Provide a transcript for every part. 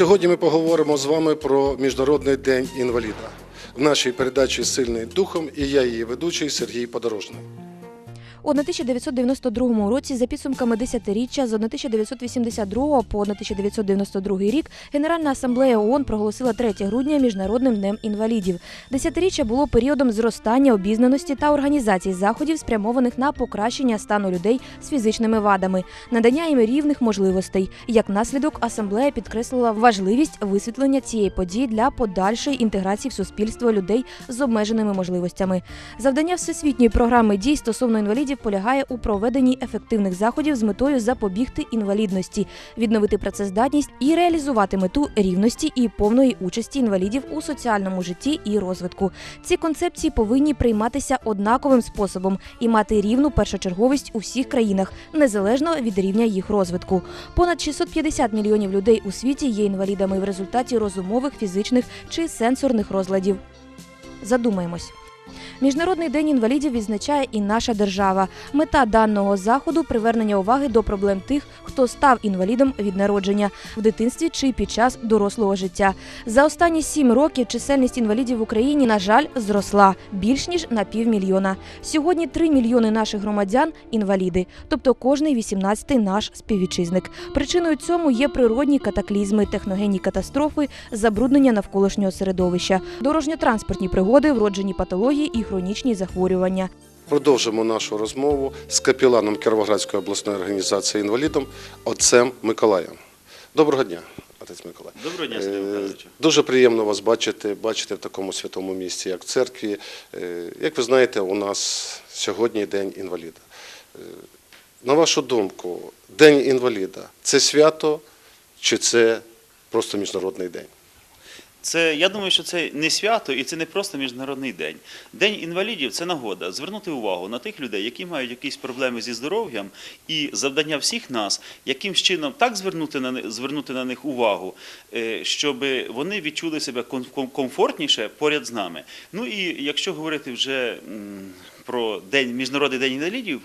Сьогодні ми поговоримо з вами про Міжнародний день інваліда в нашій передачі Сильний духом і я її ведучий Сергій Подорожний. У 1992 році, за підсумками десятиріччя з 1982 по 1992 рік, Генеральна асамблея ООН проголосила 3 грудня міжнародним днем інвалідів. Десятиріччя було періодом зростання обізнаності та організації заходів, спрямованих на покращення стану людей з фізичними вадами, надання їм рівних можливостей. Як наслідок, асамблея підкреслила важливість висвітлення цієї події для подальшої інтеграції в суспільство людей з обмеженими можливостями. Завдання всесвітньої програми дій стосовно інвалідів полягає у проведенні ефективних заходів з метою запобігти інвалідності, відновити працездатність і реалізувати мету рівності і повної участі інвалідів у соціальному житті і розвитку. Ці концепції повинні прийматися однаковим способом і мати рівну першочерговість у всіх країнах, незалежно від рівня їх розвитку. Понад 650 мільйонів людей у світі є інвалідами в результаті розумових, фізичних чи сенсорних розладів. Задумаємось. Міжнародний день інвалідів відзначає і наша держава. Мета даного заходу привернення уваги до проблем тих, хто став інвалідом від народження в дитинстві чи під час дорослого життя. За останні сім років чисельність інвалідів в Україні, на жаль, зросла більш ніж на півмільйона. Сьогодні три мільйони наших громадян інваліди, тобто кожний 18-й наш співвітчизник. Причиною цьому є природні катаклізми, техногенні катастрофи, забруднення навколишнього середовища, дорожньо-транспортні пригоди, вроджені патології і хронічні захворювання. Продовжимо нашу розмову з капіланом Кіровоградської обласної організації інвалідом отцем Миколаєм. Доброго дня, отець Миколай. Доброго дня, Е, Сергій Дуже приємно вас бачити, бачити в такому святому місці, як в церкві. Е, Як ви знаєте, у нас сьогодні День інваліда. Е, На вашу думку, День інваліда це свято чи це просто міжнародний день? Це я думаю, що це не свято і це не просто міжнародний день. День інвалідів це нагода звернути увагу на тих людей, які мають якісь проблеми зі здоров'ям, і завдання всіх нас, яким чином так звернути на звернути на них увагу, е, щоб вони відчули себе ком- ком- комфортніше поряд з нами. Ну і якщо говорити вже про день міжнародний день інвалідів.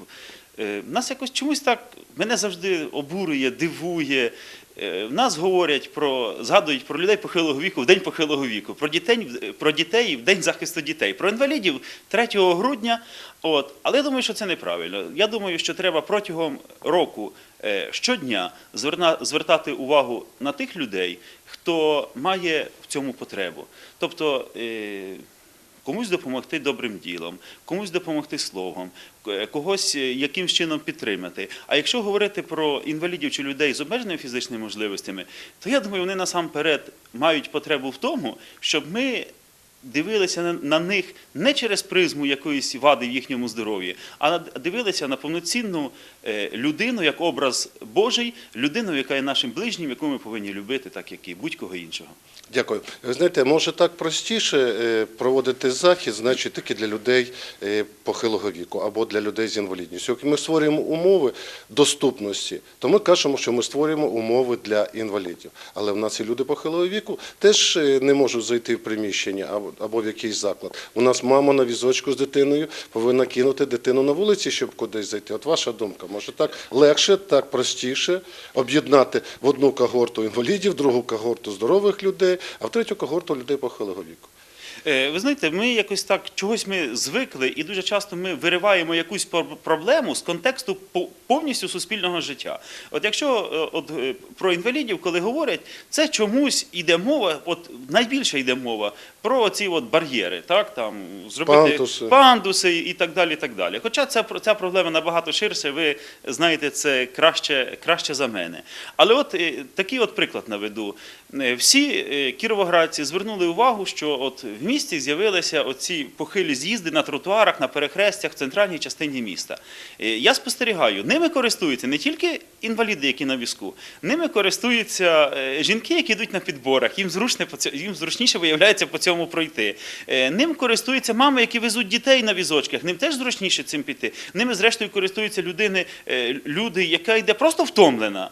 е, Нас якось чомусь так мене завжди обурює, дивує. Е, В нас говорять про згадують про людей похилого віку в день похилого віку, про дітей про дітей в день захисту дітей, про інвалідів 3 грудня. От але я думаю, що це неправильно. Я думаю, що треба протягом року е, щодня звертати увагу на тих людей, хто має в цьому потребу. Тобто. Е, Комусь допомогти добрим ділом, комусь допомогти словом, когось е, якимсь чином підтримати. А якщо говорити про інвалідів чи людей з обмеженими фізичними можливостями, то я думаю, вони насамперед мають потребу в тому, щоб ми дивилися на, них не через призму якоїсь вади в їхньому здоров'ї, а дивилися на повноцінну е, людину як образ Божий, людину, яка є нашим ближнім, яку ми повинні любити, так як і будь-кого іншого. Дякую. Ви знаєте, може так простіше е, проводити захід, значить тільки для людей е, похилого віку або для людей з інвалідністю. Ми створюємо умови доступності, то ми кажемо, що ми створюємо умови для інвалідів. Але в нас і люди похилого віку теж не можуть зайти в приміщення або- в якийсь заклад. У нас мама на візочку з дитиною повинна кинути дитину на вулиці, щоб кудись зайти. От ваша думка, може так легше, так простіше об'єднати в одну когорту інвалідів, в другу когорту здорових людей, а в третю когорту людей похилого віку. Е, Ви знаєте, ми якось так чогось ми звикли, і дуже часто ми вириваємо якусь проблему з контексту по- повністю суспільного життя. От якщо е, от, е, про інвалідів, коли говорять, це чомусь іде мова, от найбільше йде мова про ці от бар'єри, так там зробити Пандуси. пандуси і так далі. і так далі. Хоча ця, ця проблема набагато ширше, ви знаєте це краще, краще за мене. Але от такий от приклад наведу. Всі кіровоградці звернули увагу, що от в місті з'явилися оці похилі з'їзди на тротуарах, на перехрестях в центральній частині міста. Е, Я спостерігаю, ними користуються не тільки інваліди, які на візку, ними користуються е, жінки, які йдуть на підборах. Їм зручне їм зручніше виявляється по цьому пройти. Е, Ним користуються мами, які везуть дітей на візочках. Ним теж зручніше цим піти. Ними, зрештою, користуються людини, люди, яка йде просто втомлена.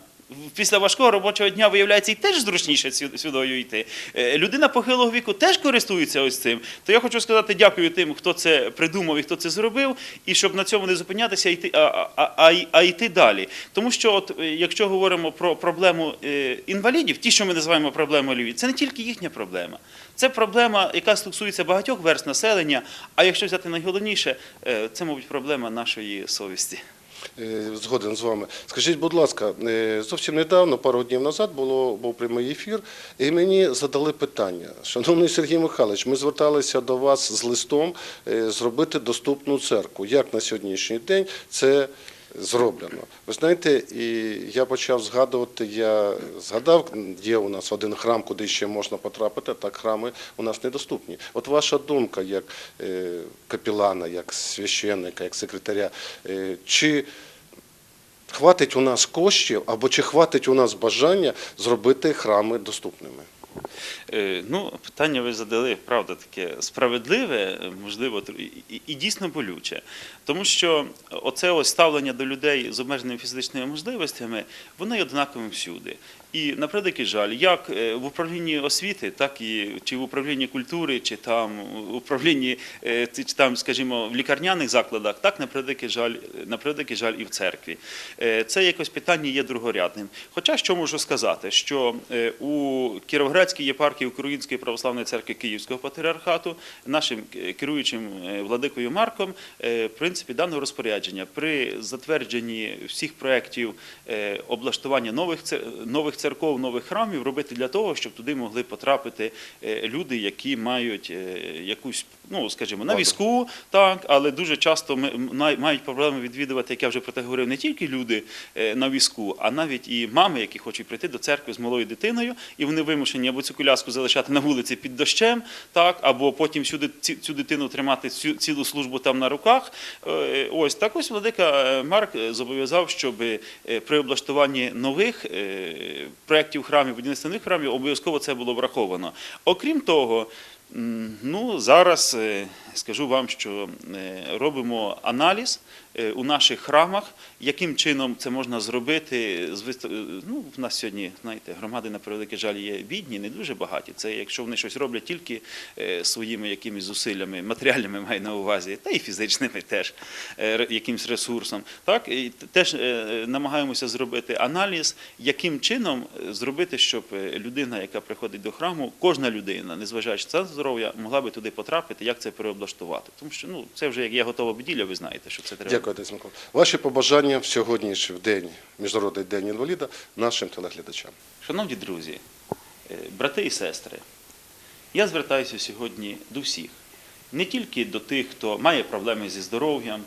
Після важкого робочого дня виявляється і теж зручніше сю- сюди йти. Е, Людина похилого віку теж користується ось цим. То я хочу сказати дякую тим, хто це придумав і хто це зробив, і щоб на цьому не зупинятися, а йти, а, а, а, йти далі. Тому що, от, е, якщо говоримо про проблему е, інвалідів, ті, що ми називаємо проблемою інвалідів, це не тільки їхня проблема. Це проблема, яка стосується багатьох верст населення. А якщо взяти найголовніше, це, мабуть, проблема нашої совісті. Е, Згоден з вами. Скажіть, будь ласка, е, зовсім недавно, пару днів назад, було був прямий ефір, і мені задали питання. Шановний Сергій Михайлович, ми зверталися до вас з листом е, зробити доступну церкву. Як на сьогоднішній день це зроблено? Ви знаєте, і я почав згадувати, я згадав, є у нас один храм, куди ще можна потрапити, так храми у нас недоступні. От ваша думка, як е, капілана, як священника, як секретаря, е, чи хватить у нас коштів або чи хватить у нас бажання зробити храми доступними? Е, Ну, питання ви задали, правда, таке справедливе, можливо, і, і дійсно болюче. Тому що оце ось ставлення до людей з обмеженими фізичними можливостями, воно є однаковим всюди. І на превеликий жаль, як е, в управлінні освіти, так і чи в управлінні культури, чи там в управлінні е, чи там, скажімо, в лікарняних закладах, так на превеликий жаль, на превеликий жаль і в церкві. Е, Це якось питання є другорядним. Хоча що можу сказати, що е, у Кіровоградській єпархії Української православної церкви Київського патріархату нашим е, керуючим е, владикою Марком, е, в принципі, дано розпорядження при затвердженні всіх проєктів е, облаштування нових нових церков, нових храмів робити для того, щоб туди могли потрапити е, люди, які мають е, якусь, ну скажімо, на візку, так, але дуже часто ми- мають проблеми відвідувати, як я вже про те говорив, не тільки люди е, на візку, а навіть і мами, які хочуть прийти до церкви з малою дитиною, і вони вимушені або цю коляску залишати на вулиці під дощем, так, або потім всю, ди- цю дитину тримати цю, цілу службу там на руках. Е, Ось так ось владика е, Марк зобов'язав, щоб при облаштуванні нових проєктів храмів, будівництва нових храмів, обов'язково це було враховано. Окрім того, ну зараз е, скажу вам, що е, робимо аналіз е, у наших храмах, яким чином це можна зробити. е, Ну, в нас сьогодні, знаєте, громади на превеликий жаль є бідні, не дуже багаті. Це якщо вони щось роблять тільки своїми якимись зусиллями, матеріальними маю на увазі, та і фізичними теж якимсь ресурсом. Так і теж намагаємося зробити аналіз, яким чином зробити, щоб людина, яка приходить до храму, кожна людина, незважаючи на здоров'я, могла би туди потрапити, як це переоблаштувати. Тому що ну це вже як є готова будівля, ви знаєте, що це треба. Дякую, Отець Микола. Ваші побажання в сьогоднішній день, Міжнародний день інваліда, нашим телеглядачам. Шановні друзі, е, брати і сестри, я звертаюся сьогодні до всіх, не тільки до тих, хто має проблеми зі здоров'ям,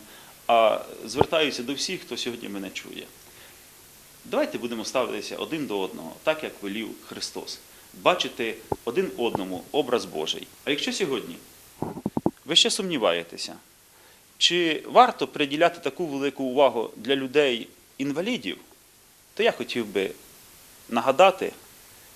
а звертаюся до всіх, хто сьогодні мене чує. Давайте будемо ставитися один до одного, так як велів Христос, бачити один одному образ Божий. А якщо сьогодні ви ще сумніваєтеся, чи варто приділяти таку велику увагу для людей-інвалідів, то я хотів би нагадати,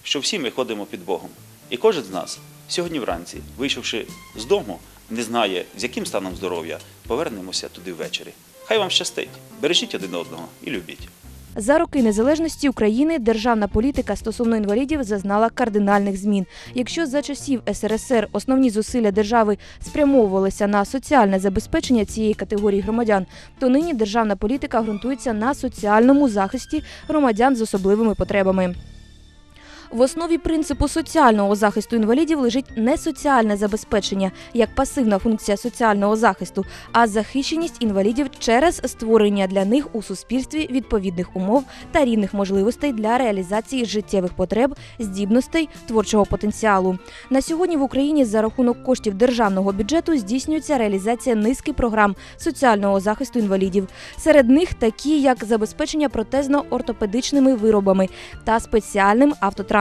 що всі ми ходимо під Богом. І кожен з нас сьогодні вранці, вийшовши з дому, не знає, з яким станом здоров'я, повернемося туди ввечері. Хай вам щастить, бережіть один одного і любіть. За роки незалежності України державна політика стосовно інвалідів зазнала кардинальних змін. Якщо за часів СРСР основні зусилля держави спрямовувалися на соціальне забезпечення цієї категорії громадян, то нині державна політика ґрунтується на соціальному захисті громадян з особливими потребами. В основі принципу соціального захисту інвалідів лежить не соціальне забезпечення як пасивна функція соціального захисту, а захищеність інвалідів через створення для них у суспільстві відповідних умов та рівних можливостей для реалізації життєвих потреб, здібностей, творчого потенціалу. На сьогодні в Україні за рахунок коштів державного бюджету здійснюється реалізація низки програм соціального захисту інвалідів. Серед них такі, як забезпечення протезно-ортопедичними виробами та спеціальним автотранспортом.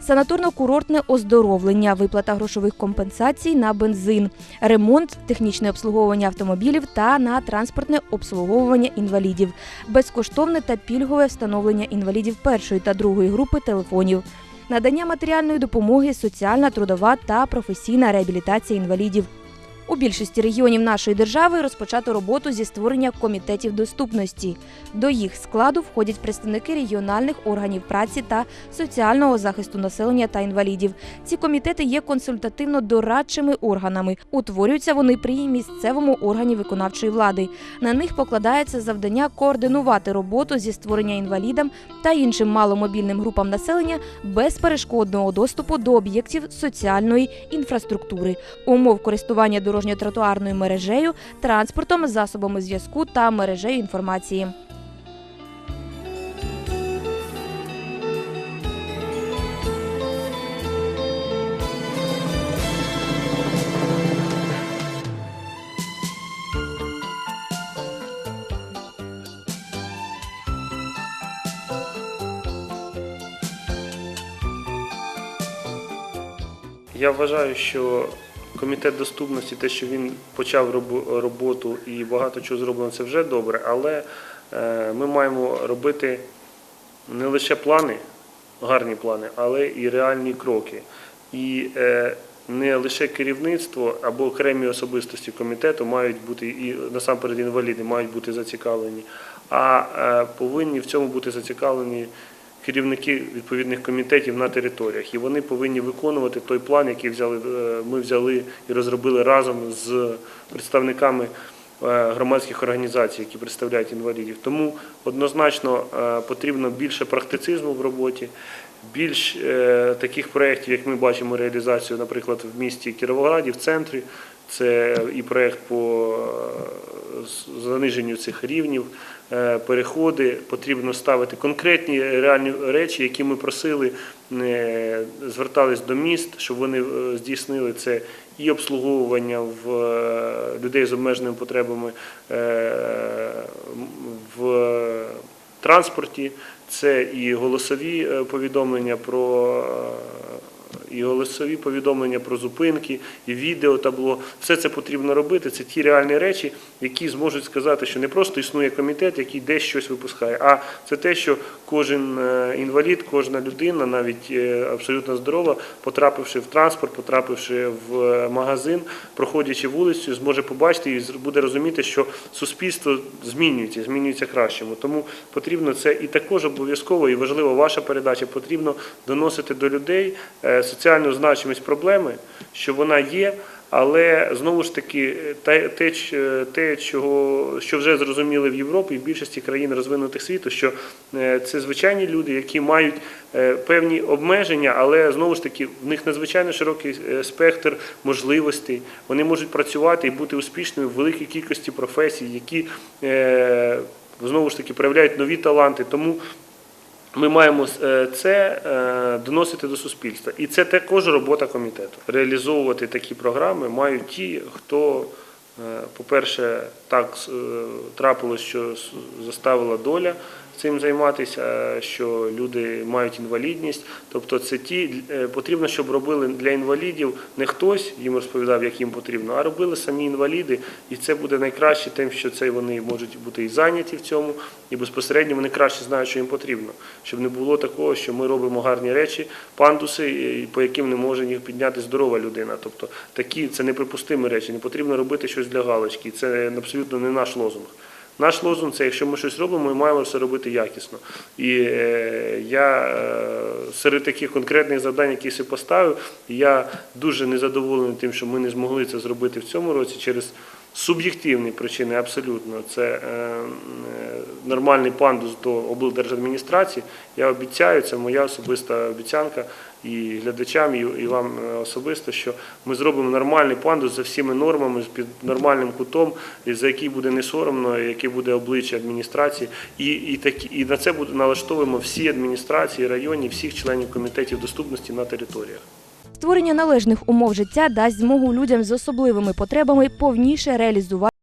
Санаторно-курортне оздоровлення, виплата грошових компенсацій на бензин, ремонт, технічне обслуговування автомобілів та на транспортне обслуговування інвалідів, безкоштовне та пільгове встановлення інвалідів першої та другої групи телефонів, надання матеріальної допомоги, соціальна, трудова та професійна реабілітація інвалідів. У більшості регіонів нашої держави розпочато роботу зі створення комітетів доступності. До їх складу входять представники регіональних органів праці та соціального захисту населення та інвалідів. Ці комітети є консультативно-дорадчими органами. Утворюються вони при місцевому органі виконавчої влади. На них покладається завдання координувати роботу зі створення інвалідам та іншим маломобільним групам населення безперешкодного доступу до об'єктів соціальної інфраструктури, умов користування дорожньо-тротуарною мережею, транспортом, засобами зв'язку та мережею інформації. Я вважаю, що комітет доступності, те, що він почав роботу і багато чого зроблено, це вже добре, але е, ми маємо робити не лише плани, гарні плани, але і реальні кроки. І е, не лише керівництво або окремі особистості комітету мають бути і насамперед інваліди мають бути зацікавлені, а е, повинні в цьому бути зацікавлені керівники відповідних комітетів на територіях, і вони повинні виконувати той план, який взяли е, ми взяли і розробили разом з представниками е, громадських організацій, які представляють інвалідів. Тому однозначно е, потрібно більше практицизму в роботі. Більш таких проєктів, як ми бачимо реалізацію, наприклад, в місті Кіровограді, в центрі, це і проєкт по заниженню цих рівнів, переходи. Потрібно ставити конкретні реальні речі, які ми просили, е, звертались до міст, щоб вони е, здійснили це і обслуговування в е, людей з обмеженими потребами е, в транспорті. Це і голосові е, повідомлення про е, і голосові повідомлення про зупинки, і відеотабло. Все це потрібно робити. Це ті реальні речі, які зможуть сказати, що не просто існує комітет, який десь щось випускає, а це те, що кожен е, інвалід, кожна людина, навіть е, абсолютно здорова, потрапивши в транспорт, потрапивши в е, магазин, проходячи вулицю, зможе побачити і буде розуміти, що суспільство змінюється, змінюється кращому. Тому потрібно це і також обов'язково і важлива ваша передача. Потрібно доносити до людей соціальну значимість проблеми, що вона є. Але знову ж таки, те, те, чого що вже зрозуміли в Європі і в більшості країн розвинутих світу, що е, це звичайні люди, які мають е, певні обмеження, але знову ж таки в них надзвичайно широкий е, спектр можливостей. Вони можуть працювати і бути успішними в великій кількості професій, які знову ж таки проявляють нові таланти. Тому ми маємо е, це е, доносити до суспільства. І це також робота комітету. Реалізовувати такі програми мають ті, хто, е, по-перше, так трапилось, що заставила доля цим займатися, що люди мають інвалідність. Тобто це ті е, потрібно, щоб робили для інвалідів не хтось їм розповідав, як їм потрібно, а робили самі інваліди. І це буде найкраще тим, що це вони можуть бути і зайняті в цьому, і безпосередньо вони краще знають, що їм потрібно. Щоб не було такого, що ми робимо гарні речі, пандуси, по яким не може їх підняти здорова людина. Тобто такі це неприпустимі речі. Не потрібно робити щось для галочки. Це абсолютно не наш лозунг. Наш лозунг це якщо ми щось робимо, ми маємо все робити якісно. І е, я е, серед таких конкретних завдань, які собі поставив, я дуже незадоволений тим, що ми не змогли це зробити в цьому році через суб'єктивні причини. Абсолютно, це е, нормальний пандус до облдержадміністрації. Я обіцяю, це моя особиста обіцянка і глядачам, і, вам е, особисто, що ми зробимо нормальний пандус за всіми нормами, під нормальним кутом, за який буде не соромно, яке буде обличчя адміністрації. І, і, такі, і на це буде налаштовуємо всі адміністрації, районні, всіх членів комітетів доступності на територіях. Створення належних умов життя дасть змогу людям з особливими потребами повніше реалізувати